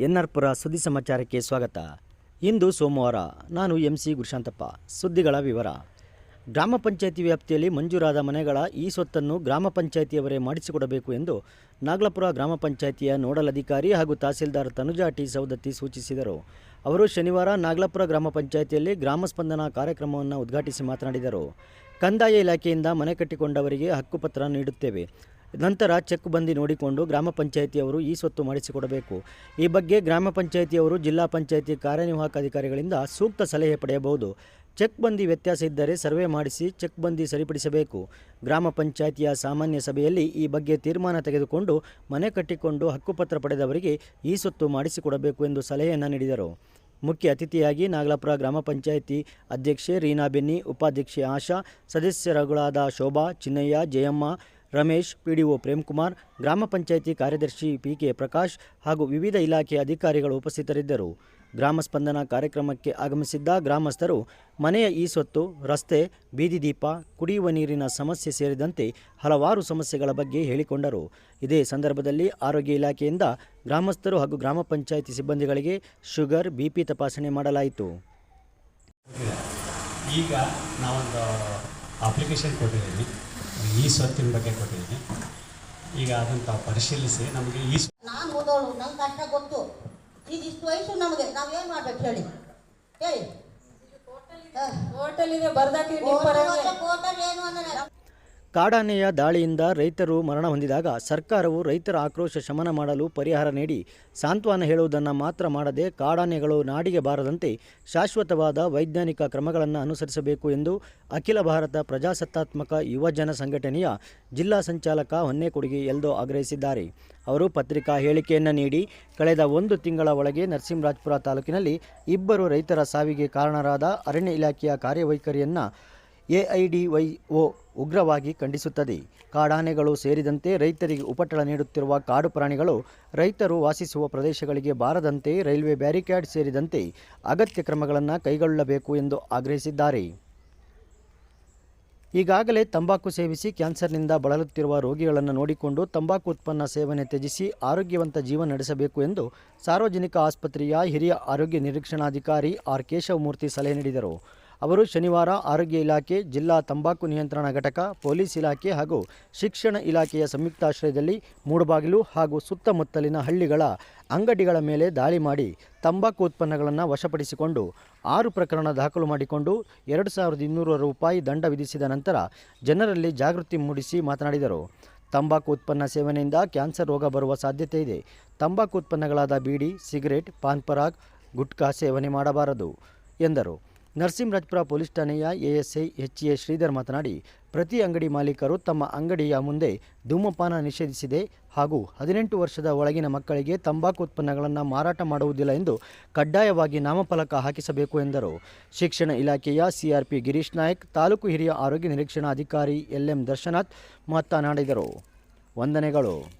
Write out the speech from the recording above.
ಎನ್ಆರ್ಪುರ ಸುದ್ದಿ ಸಮಾಚಾರಕ್ಕೆ ಸ್ವಾಗತ. ಇಂದು ಸೋಮವಾರ ನಾನು ಎಂ ಸಿ ಗುರುಶಾಂತಪ್ಪ. ಸುದ್ದಿಗಳ ವಿವರ. ಗ್ರಾಮ ಪಂಚಾಯಿತಿ ವ್ಯಾಪ್ತಿಯಲ್ಲಿ ಮಂಜೂರಾದ ಮನೆಗಳ ಈ ಸ್ವತ್ತನ್ನು ಗ್ರಾಮ ಪಂಚಾಯಿತಿಯವರೇ ಮಾಡಿಸಿಕೊಡಬೇಕು ಎಂದು ನಾಗಲಾಪುರ ಗ್ರಾಮ ಪಂಚಾಯಿತಿಯ ನೋಡಲ್ ಅಧಿಕಾರಿ ಹಾಗೂ ತಹಸೀಲ್ದಾರ್ ತನುಜಾ ಟಿ. ಸೌದತ್ತಿ ಸೂಚಿಸಿದರು. ಅವರು ಶನಿವಾರ ನಾಗಲಾಪುರ ಗ್ರಾಮ ಪಂಚಾಯಿತಿಯಲ್ಲಿ ಗ್ರಾಮ ಸ್ಪಂದನ ಕಾರ್ಯಕ್ರಮವನ್ನು ಉದ್ಘಾಟಿಸಿ ಮಾತನಾಡಿದರು. ಕಂದಾಯ ಇಲಾಖೆಯಿಂದ ಮನೆ ಕಟ್ಟಿಕೊಂಡವರಿಗೆ ಹಕ್ಕುಪತ್ರ ನೀಡುತ್ತೇವೆ. ನಂತರ ಚೆಕ್ ಬಂದಿ ನೋಡಿಕೊಂಡು ಗ್ರಾಮ ಪಂಚಾಯಿತಿಯವರು ಈ ಸ್ವತ್ತು ಮಾಡಿಸಿಕೊಡಬೇಕು. ಈ ಬಗ್ಗೆ ಗ್ರಾಮ ಪಂಚಾಯಿತಿಯವರು, ಜಿಲ್ಲಾ ಪಂಚಾಯಿತಿ ಕಾರ್ಯನಿರ್ವಾಹಕ ಅಧಿಕಾರಿಗಳಿಂದ ಸೂಕ್ತ ಸಲಹೆ ಪಡೆಯಬಹುದು. ಚೆಕ್ ಬಂದಿ ವ್ಯತ್ಯಾಸ ಇದ್ದರೆ ಸರ್ವೆ ಮಾಡಿಸಿ ಚೆಕ್ ಬಂದಿ ಸರಿಪಡಿಸಬೇಕು. ಗ್ರಾಮ ಪಂಚಾಯಿತಿಯ ಸಾಮಾನ್ಯ ಸಭೆಯಲ್ಲಿ ಈ ಬಗ್ಗೆ ತೀರ್ಮಾನ ತೆಗೆದುಕೊಂಡು ಮನೆ ಕಟ್ಟಿಕೊಂಡು ಹಕ್ಕುಪತ್ರ ಪಡೆದವರಿಗೆ ಈ ಸ್ವತ್ತು ಮಾಡಿಸಿಕೊಡಬೇಕು ಎಂದು ಸಲಹೆಯನ್ನು ನೀಡಿದರು. ಮುಖ್ಯ ಅತಿಥಿಯಾಗಿ ನಾಗಲಾಪುರ ಗ್ರಾಮ ಪಂಚಾಯಿತಿ ಅಧ್ಯಕ್ಷೆ ರೀನಾ ಬೆನ್ನಿ, ಉಪಾಧ್ಯಕ್ಷೆ ಆಶಾ, ಸದಸ್ಯರುಗಳಾದ ಶೋಭಾ, ಚಿನ್ನಯ್ಯ, ಜಯಮ್ಮ ರಮೇಶ್, ಪಿಡಿಒ ಪ್ರೇಮ್ಕುಮಾರ್, ಗ್ರಾಮ ಪಂಚಾಯಿತಿ ಕಾರ್ಯದರ್ಶಿ ಪಿ ಕೆ ಪ್ರಕಾಶ್ ಹಾಗೂ ವಿವಿಧ ಇಲಾಖೆಯ ಅಧಿಕಾರಿಗಳು ಉಪಸ್ಥಿತರಿದ್ದರು. ಗ್ರಾಮ ಸ್ಪಂದನ ಕಾರ್ಯಕ್ರಮಕ್ಕೆ ಆಗಮಿಸಿದ್ದ ಗ್ರಾಮಸ್ಥರು ಮನೆಯ ಈ ಸ್ವತ್ತು ರಸ್ತೆ, ಬೀದಿ ದೀಪ, ಕುಡಿಯುವ ನೀರಿನ ಸಮಸ್ಯೆ ಸೇರಿದಂತೆ ಹಲವಾರು ಸಮಸ್ಯೆಗಳ ಬಗ್ಗೆ ಹೇಳಿಕೊಂಡರು. ಇದೇ ಸಂದರ್ಭದಲ್ಲಿ ಆರೋಗ್ಯ ಇಲಾಖೆಯಿಂದ ಗ್ರಾಮಸ್ಥರು ಹಾಗೂ ಗ್ರಾಮ ಪಂಚಾಯಿತಿ ಸಿಬ್ಬಂದಿಗಳಿಗೆ ಶುಗರ್ ಬಿಪಿ ತಪಾಸಣೆ ಮಾಡಲಾಯಿತು. ಈಗ ನಾವೊಂದು ಅಪ್ಲಿಕೇಶನ್ ಕೊಟ್ಟಿದ್ದೀನಿ ಈ ಸ್ವತ್ತಿನ ಬಗ್ಗೆ ಕೊಟ್ಟಿದ್ದೀನಿ. ಈಗ ಅದನ್ನು ತಾವು ಪರಿಶೀಲಿಸಿ ನಮಗೆ ಈ ನಾನು ಓದೋಳು ನಂಗೆ ಕಷ್ಟ ಗೊತ್ತು. ಈಗ ಇಷ್ಟು ವಯಸ್ಸು ನಮಗೆ ನಾವೇನು ಮಾಡ್ಬೇಕು ಹೇಳಿ? ಹೇಳಿ. ಹೋಟೆಲ್ ಇದೆ ಬರ್ದಾಕಿ ಹೋಟೆಲ್ ಏನು ಅಂದ್ರೆ ಕಾಡಾನೆಯ ದಾಳಿಯಿಂದ ರೈತರು ಮರಣ ಹೊಂದಿದಾಗ ಸರ್ಕಾರವು ರೈತರ ಆಕ್ರೋಶ ಶಮನ ಮಾಡಲು ಪರಿಹಾರ ನೀಡಿ ಸಾಂತ್ವನ ಹೇಳುವುದನ್ನು ಮಾತ್ರ ಮಾಡದೆ ಕಾಡಾನೆಗಳು ನಾಡಿಗೆ ಬಾರದಂತೆ ಶಾಶ್ವತವಾದ ವೈಜ್ಞಾನಿಕ ಕ್ರಮಗಳನ್ನು ಅನುಸರಿಸಬೇಕು ಎಂದು ಅಖಿಲ ಭಾರತ ಪ್ರಜಾಸತ್ತಾತ್ಮಕ ಯುವಜನ ಸಂಘಟನೆಯ ಜಿಲ್ಲಾ ಸಂಚಾಲಕ ಹೊನ್ನೇಕುಡಿಗೆ ಎಲ್ದೋ ಆಗ್ರಹಿಸಿದ್ದಾರೆ. ಅವರು ಪತ್ರಿಕಾ ಹೇಳಿಕೆಯನ್ನು ನೀಡಿ, ಕಳೆದ ಒಂದು ತಿಂಗಳ ಒಳಗೆ ನರಸಿಂಹರಾಜಪುರ ತಾಲೂಕಿನಲ್ಲಿ ಇಬ್ಬರು ರೈತರ ಸಾವಿಗೆ ಕಾರಣರಾದ ಅರಣ್ಯ ಇಲಾಖೆಯ ಕಾರ್ಯವೈಖರಿಯನ್ನು ಎಐಡಿವೈಒ ಉಗ್ರವಾಗಿ ಖಂಡಿಸುತ್ತದೆ. ಕಾಡಾನೆಗಳು ಸೇರಿದಂತೆ ರೈತರಿಗೆ ಉಪಟಳ ನೀಡುತ್ತಿರುವ ಕಾಡು ಪ್ರಾಣಿಗಳು ರೈತರು ವಾಸಿಸುವ ಪ್ರದೇಶಗಳಿಗೆ ಬಾರದಂತೆ ರೈಲ್ವೆ ಬ್ಯಾರಿಕ್ಯಾಡ್ ಸೇರಿದಂತೆ ಅಗತ್ಯ ಕ್ರಮಗಳನ್ನು ಕೈಗೊಳ್ಳಬೇಕು ಎಂದು ಆಗ್ರಹಿಸಿದ್ದಾರೆ. ಈಗಾಗಲೇ ತಂಬಾಕು ಸೇವಿಸಿ ಕ್ಯಾನ್ಸರ್ನಿಂದ ಬಳಲುತ್ತಿರುವ ರೋಗಿಗಳನ್ನು ನೋಡಿಕೊಂಡು ತಂಬಾಕು ಉತ್ಪನ್ನ ಸೇವನೆ ತ್ಯಜಿಸಿ ಆರೋಗ್ಯವಂತ ಜೀವನ ನಡೆಸಬೇಕು ಎಂದು ಸಾರ್ವಜನಿಕ ಆಸ್ಪತ್ರೆಯ ಹಿರಿಯ ಆರೋಗ್ಯ ನಿರೀಕ್ಷಣಾಧಿಕಾರಿ ಆರ್ ಕೇಶವಮೂರ್ತಿ ಸಲಹೆ ನೀಡಿದರು. ಅವರು ಶನಿವಾರ ಆರೋಗ್ಯ ಇಲಾಖೆ, ಜಿಲ್ಲಾ ತಂಬಾಕು ನಿಯಂತ್ರಣ ಘಟಕ, ಪೊಲೀಸ್ ಇಲಾಖೆ ಹಾಗೂ ಶಿಕ್ಷಣ ಇಲಾಖೆಯ ಸಂಯುಕ್ತಾಶ್ರಯದಲ್ಲಿ ಮೂಡಬಾಗಿಲು ಹಾಗೂ ಸುತ್ತಮುತ್ತಲಿನ ಹಳ್ಳಿಗಳ ಅಂಗಡಿಗಳ ಮೇಲೆ ದಾಳಿ ಮಾಡಿ ತಂಬಾಕು ಉತ್ಪನ್ನಗಳನ್ನು ವಶಪಡಿಸಿಕೊಂಡು ಆರು ಪ್ರಕರಣ ದಾಖಲು ಮಾಡಿಕೊಂಡು ಎರಡು ಸಾವಿರದ ಇನ್ನೂರು ರೂಪಾಯಿ ದಂಡ ವಿಧಿಸಿದ ನಂತರ ಜನರಲ್ಲಿ ಜಾಗೃತಿ ಮೂಡಿಸಿ ಮಾತನಾಡಿದರು. ತಂಬಾಕು ಉತ್ಪನ್ನ ಸೇವನೆಯಿಂದ ಕ್ಯಾನ್ಸರ್ ರೋಗ ಬರುವ ಸಾಧ್ಯತೆ ಇದೆ. ತಂಬಾಕು ಉತ್ಪನ್ನಗಳಾದ ಬೀಡಿ, ಸಿಗರೇಟ್ ಪಾನ್ಪರಾಗ್ ಗುಟ್ಕಾ ಸೇವನೆ ಮಾಡಬಾರದು, ಎಂದರು. ನರಸಿಂಹರಾಜಪುರ ಪೊಲೀಸ್ ಠಾಣೆಯ ಎಎಸ್ಐ ಎಚ್ ಎ ಶ್ರೀಧರ್ ಮಾತನಾಡಿ, ಪ್ರತಿ ಅಂಗಡಿ ಮಾಲೀಕರು ತಮ್ಮ ಅಂಗಡಿಯ ಮುಂದೆ ಧೂಮಪಾನ ನಿಷೇಧಿಸಿದೆ ಹಾಗೂ ಹದಿನೆಂಟು ವರ್ಷದ ಒಳಗಿನ ಮಕ್ಕಳಿಗೆ ತಂಬಾಕು ಉತ್ಪನ್ನಗಳನ್ನು ಮಾರಾಟ ಮಾಡುವುದಿಲ್ಲ ಎಂದು ಕಡ್ಡಾಯವಾಗಿ ನಾಮಫಲಕ ಹಾಕಿಸಬೇಕು ಎಂದರು. ಶಿಕ್ಷಣ ಇಲಾಖೆಯ ಸಿಆರ್ಪಿ ಗಿರೀಶ್ ನಾಯಕ್, ತಾಲೂಕು ಹಿರಿಯ ಆರೋಗ್ಯ ನಿರೀಕ್ಷಣಾ ಅಧಿಕಾರಿ ಎಲ್ಎಂ ದರ್ಶನಾಥ್ ಮಾತನಾಡಿದರು. ವಂದನೆಗಳು.